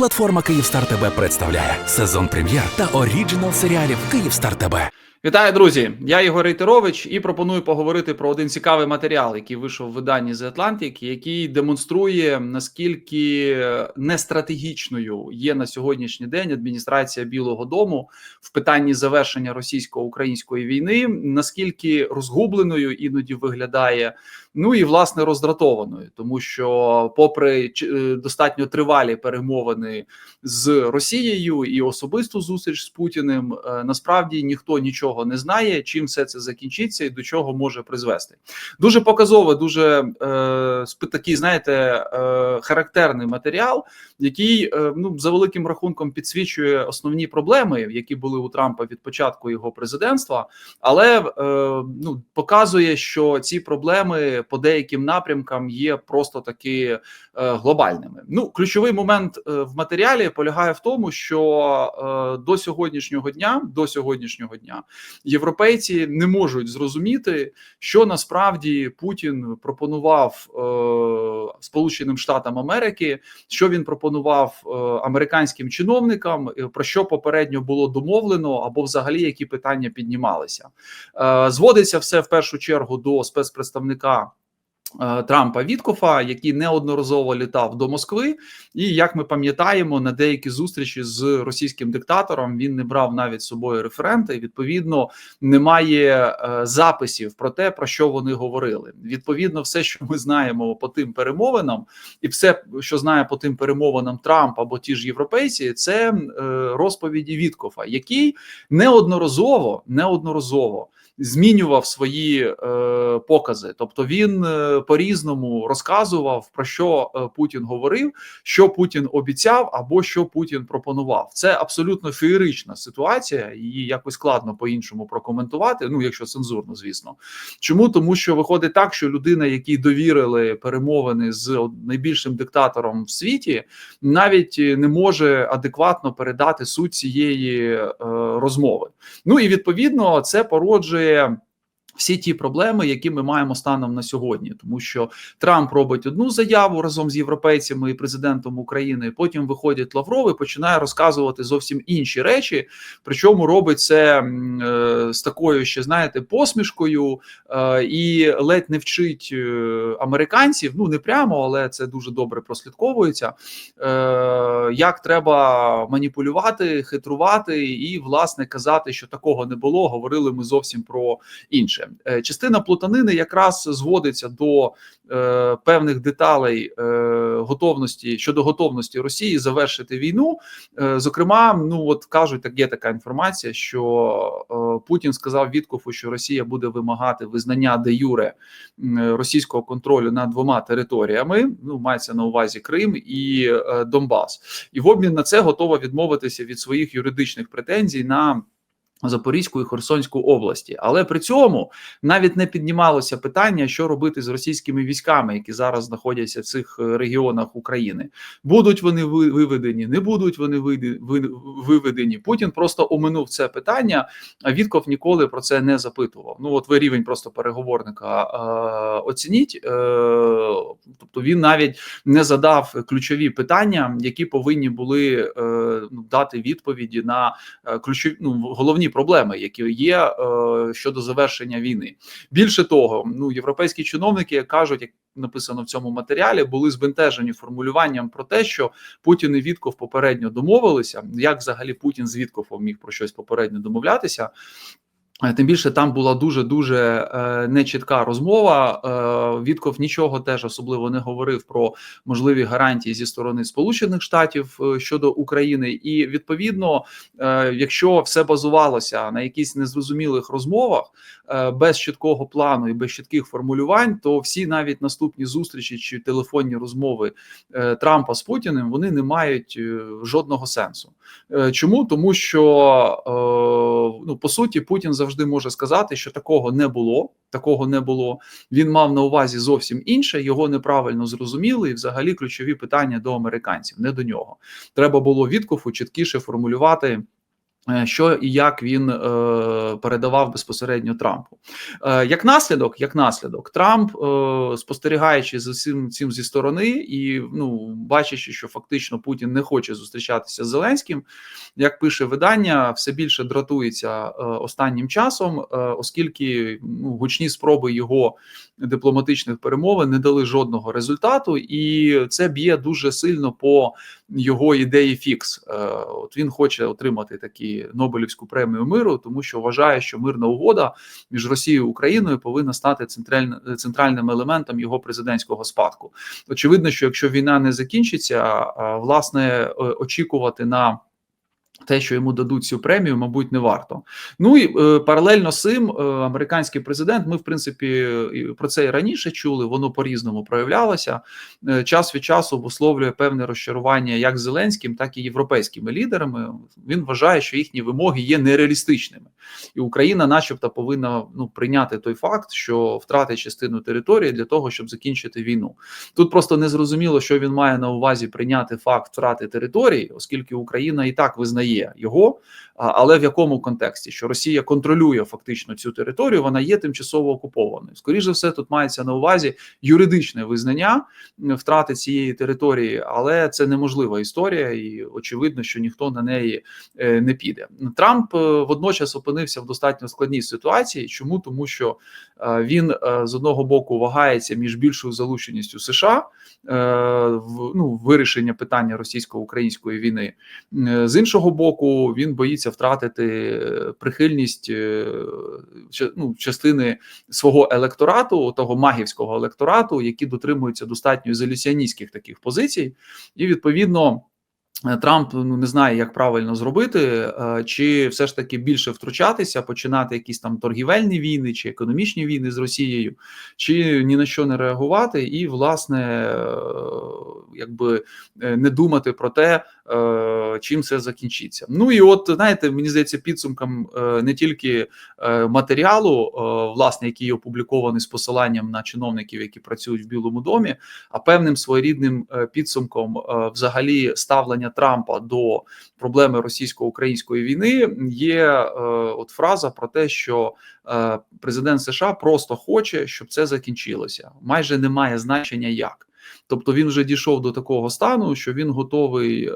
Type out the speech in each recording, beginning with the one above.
Платформа Київстар ТБ представляє сезон прем'єр та оріджинал серіалів Київстар ТБ. Вітаю, друзі! Я Ігор Рейтерович і пропоную поговорити про один цікавий матеріал, який вийшов в виданні The Atlantic, який демонструє наскільки нестратегічною є на сьогоднішній день адміністрація Білого Дому в питанні завершення російсько-української війни, наскільки розгубленою іноді виглядає. Ну і власне роздратованою, тому що, попри е, достатньо тривалі перемовини з Росією і особисту зустріч з Путіним, е, насправді ніхто нічого не знає, чим все це закінчиться і до чого може призвести. Дуже показово, дуже е, такий, знаєте, е, характерний матеріал, який е, ну за великим рахунком підсвічує основні проблеми, які були у Трампа від початку його президентства, але е, ну показує, що ці проблеми по деяким напрямкам є просто таки е, глобальними. Ну, ключовий момент е, в матеріалі полягає в тому, що е, до сьогоднішнього дня, до сьогоднішнього дня, європейці не можуть зрозуміти, що насправді Путін пропонував Сполученим Штатам Америки, що він пропонував е, американським чиновникам, е, про що попередньо було домовлено, або взагалі які питання піднімалися. Е, зводиться все в першу чергу до спецпредставника. Е, Трампа Віткофа, який неодноразово літав до Москви, і як ми пам'ятаємо, на деякі зустрічі з російським диктатором він не брав навіть з собою референти. Відповідно, немає е, записів про те, про що вони говорили. Відповідно, все, що ми знаємо по тим перемовинам, і все, що знає по тим перемовинам Трамп або ті ж європейці, це е, розповіді Віткофа, який неодноразово неодноразово змінював свої е, покази. Тобто він е, по-різному розказував про що е, Путін говорив, що Путін обіцяв, або що Путін пропонував. Це абсолютно феєрична ситуація. Її якось складно по-іншому прокоментувати. Ну, якщо цензурно, звісно. Чому тому, що виходить так, що людина, якій довірили перемовини з найбільшим диктатором в світі, навіть е, не може адекватно передати суть цієї е, розмови. Ну і відповідно це породжує. Всі ті проблеми, які ми маємо станом на сьогодні, тому що Трамп робить одну заяву разом з європейцями і президентом України. Потім виходить Лавров і починає розказувати зовсім інші речі. Причому робить це е, з такою ще знаєте посмішкою е, і ледь не вчить е, американців. Ну не прямо, але це дуже добре прослідковується. Е, як треба маніпулювати, хитрувати і власне казати, що такого не було. Говорили ми зовсім про інше. Е, Частина плутанини якраз зводиться до е, певних деталей е, готовності щодо готовності Росії завершити війну. Е, зокрема, ну от кажуть, так є така інформація, що е, Путін сказав Віткофу, що Росія буде вимагати визнання де юре російського контролю над двома територіями. Ну мається на увазі Крим і е, Донбас, і в обмін на це готова відмовитися від своїх юридичних претензій на. Запорізьку і Херсонську області, але при цьому навіть не піднімалося питання, що робити з російськими військами, які зараз знаходяться в цих е, регіонах України. Будуть вони виведені, не будуть вони виведені. Путін просто оминув це питання. А Вітков ніколи про це не запитував. Ну от ви рівень просто переговорника е, оцініть. Е, тобто він навіть не задав ключові питання, які повинні були е, ну, дати відповіді на е, ключові ну, головні проблеми, які є е, щодо завершення війни. Більше того, ну європейські чиновники кажуть, як написано в цьому матеріалі, були збентежені формулюванням про те, що Путін і Вітков попередньо домовилися. Як взагалі Путін з Вітковом міг про щось попередньо домовлятися? Е, Тим більше там була дуже дуже е, нечітка розмова. Е, Вітков нічого теж особливо не говорив про можливі гарантії зі сторони Сполучених Штатів щодо України, і відповідно, якщо все базувалося на якісь незрозумілих розмовах без чіткого плану і без чітких формулювань, то всі навіть наступні зустрічі чи телефонні розмови е, Трампа з Путіним вони не мають е, жодного сенсу. Е, Чому тому, що е, ну по суті Путін завжди може сказати, що такого не було. Такого не було. Він мав на увазі зовсім інше. Його неправильно зрозуміли, і взагалі ключові питання до американців, не до нього. Треба було Віткофу чіткіше формулювати. Е, що і як він е, передавав безпосередньо Трампу. Е, як наслідок, як наслідок, Трамп, е, спостерігаючи за цим цим зі сторони, і ну бачачи, що фактично Путін не хоче зустрічатися з Зеленським, як пише видання, все більше дратується е, останнім часом, е, оскільки ну, гучні спроби його дипломатичних перемовин не дали жодного результату, і це б'є дуже сильно по його ідеї фікс. Е, От він хоче отримати такі Нобелівську премію миру, тому що вважає, що мирна угода між Росією і Україною повинна стати центральним елементом його президентського спадку. Очевидно, що якщо війна не закінчиться, власне е, очікувати на те, що йому дадуть цю премію, мабуть, не варто. Ну і е, паралельно з цим, е, американський президент. Ми, в принципі, про це і раніше чули. Воно по різному проявлялося. Е, час від часу висловлює певне розчарування як Зеленським, так і європейськими лідерами. Він вважає, що їхні вимоги є нереалістичними, і Україна, начебто, повинна ну прийняти той факт, що втратить частину території для того, щоб закінчити війну. Тут просто не зрозуміло, що він має на увазі прийняти факт втрати території, оскільки Україна і так визнає його, а- але в якому контексті, що Росія контролює фактично цю територію, вона є тимчасово окупованою. Скоріше за все, тут мається на увазі юридичне визнання втрати цієї території, але це неможлива історія, і очевидно, що ніхто на неї е, не піде. Трамп е, водночас опинився в достатньо складній ситуації. Чому тому, що е, він з одного боку вагається між більшою залученістю США в ну вирішення питання російсько-української війни, з іншого боку, він боїться втратити е, прихильність е, ну, частини свого електорату, того магівського електорату, які дотримуються достатньо ізоляціоністських таких позицій, і відповідно. е, Трамп ну не знає, як правильно зробити, чи все ж таки більше втручатися, починати якісь там торгівельні війни чи економічні війни з Росією, чи ні на що не реагувати, і власне якби не думати про те, чим це закінчиться. Ну і от знаєте, мені здається, підсумком е, не тільки е, матеріалу, е, власне, який опублікований з посиланням на чиновників, які працюють в Білому домі, а певним своєрідним е, підсумком е, взагалі ставлення Трампа до проблеми російсько-української війни є е, от фраза про те, що е, президент США просто хоче, щоб це закінчилося. Майже немає значення як. Тобто він вже дійшов до такого стану, що він готовий е,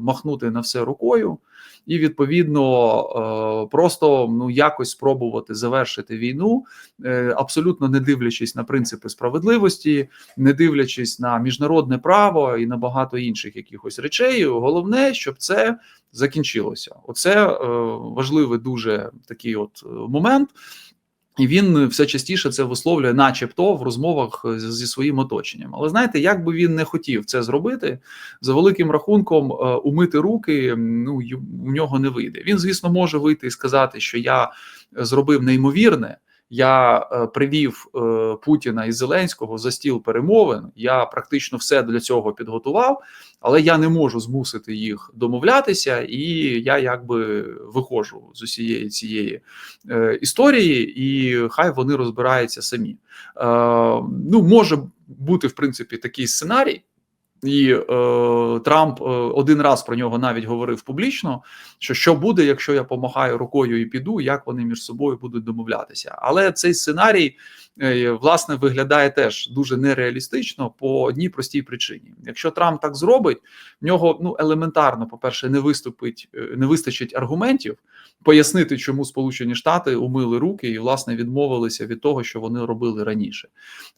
махнути на все рукою, і відповідно е, просто ну якось спробувати завершити війну, е, абсолютно не дивлячись на принципи справедливості, не дивлячись на міжнародне право і на багато інших якихось речей. Головне, щоб це закінчилося. Оце е, важливий дуже такий от е, момент. І він все частіше це висловлює, начебто, в розмовах зі своїм оточенням. Але знаєте, як би він не хотів це зробити, за великим рахунком, е, умити руки ну у нього не вийде. Він, звісно, може вийти і сказати, що я зробив неймовірне. Я е, привів е, Путіна і Зеленського за стіл перемовин. Я практично все для цього підготував, але я не можу змусити їх домовлятися, і я якби виходжу з усієї цієї е, історії, і хай вони розбираються самі. Ну, може бути в принципі такий сценарій. І е, Трамп е, один раз про нього навіть говорив публічно: що що буде, якщо я помахаю рукою і піду, як вони між собою будуть домовлятися. Але цей сценарій власне виглядає теж дуже нереалістично по одній простій причині. Якщо Трамп так зробить, в нього ну елементарно, по перше, не виступить, е, не вистачить аргументів пояснити, чому Сполучені Штати умили руки і власне відмовилися від того, що вони робили раніше.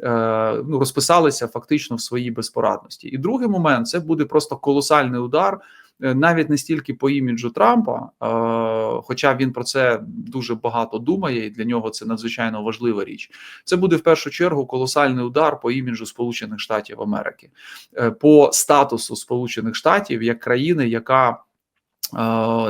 Е, ну розписалися фактично в своїй безпорадності. І другий момент це буде просто колосальний удар. Е, Навіть не стільки по іміджу Трампа, е, хоча він про це дуже багато думає, і для нього це надзвичайно важлива річ. Це буде в першу чергу колосальний удар по іміджу Сполучених Штатів Америки, е, по статусу Сполучених Штатів як країни, яка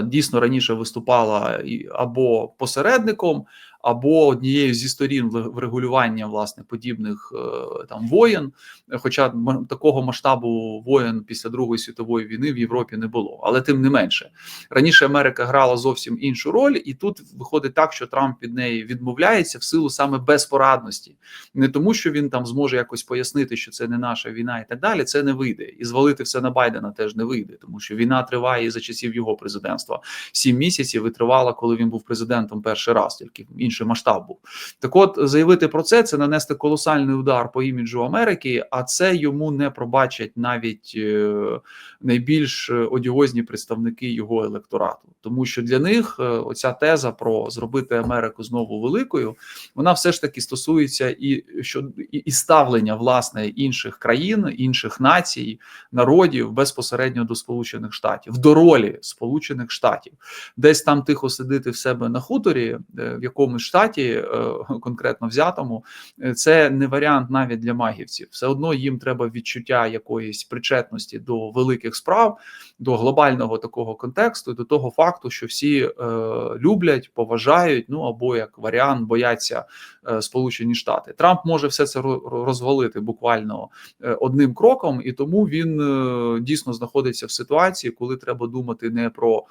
дійсно раніше виступала або посередником, або однією зі сторін врегулювання власне подібних е, там воєн. Хоча такого масштабу воєн після Другої світової війни в Європі не було, але тим не менше раніше Америка грала зовсім іншу роль, і тут виходить так, що Трамп від неї відмовляється в силу саме безпорадності, не тому, що він там зможе якось пояснити, що це не наша війна, і так далі. Це не вийде, і звалити все на Байдена теж не вийде, тому що війна триває і за часів його президентства. Сім місяців і тривала, коли він був президентом перший раз, тільки інший масштаб був. Так, от заявити про це це нанести колосальний удар по іміджу Америки, а це йому не пробачать навіть е, найбільш е, одіозні представники його електорату, тому що для них е, оця теза про зробити Америку знову великою, вона все ж таки стосується і що і, ставлення власне інших країн, інших націй, народів безпосередньо до Сполучених Штатів, до ролі Сполучених Штатів, десь там тихо сидити в себе на хуторі, в якомусь штаті е, конкретно взятому, е, це не варіант навіть для магівців. Все одно їм треба відчуття якоїсь причетності до великих справ, до глобального такого контексту, до того факту, що всі е, люблять, поважають, ну або як варіант бояться Сполучені Штати. Трамп може все це ро- розвалити буквально одним кроком, і тому він дійсно знаходиться в ситуації, коли треба думати не про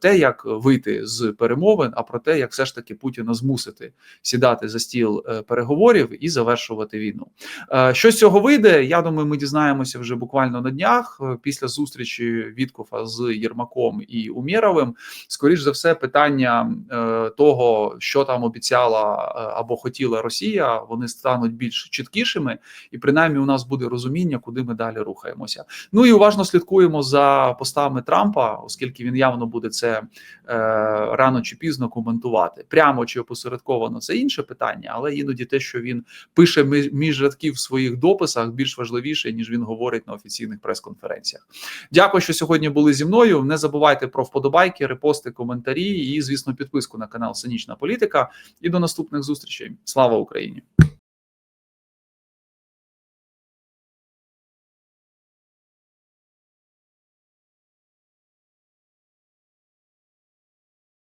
те, як вийти з перемовин, а про те, як все ж таки Путіна змусити сідати за стіл е, переговорів і завершувати війну. Е, Що з цього вийде? Я думаю, ми дізнаємося вже буквально на днях е, після зустрічі Віткофа з Єрмаком і Умєровим. Скоріш за все, питання того, що там обіцяла або хотіла Росія, вони стануть більш чіткішими, і принаймні у нас буде розуміння, куди ми далі рухаємося. Ну і уважно слідкуємо за постами Трампа, оскільки він явно буде це рано чи пізно коментувати. Прямо чи опосередковано це інше питання, але іноді те, що він пише мі- між рядків в своїх дописах, більш важливіше ніж він говорить на офіційних прес-конференціях. Дякую, що сьогодні були зі мною. Не забувайте про вподобайки, репости, коментарі і, звісно, підписку на канал Синічна Політика. І до наступних зустрічей. Слава Україні!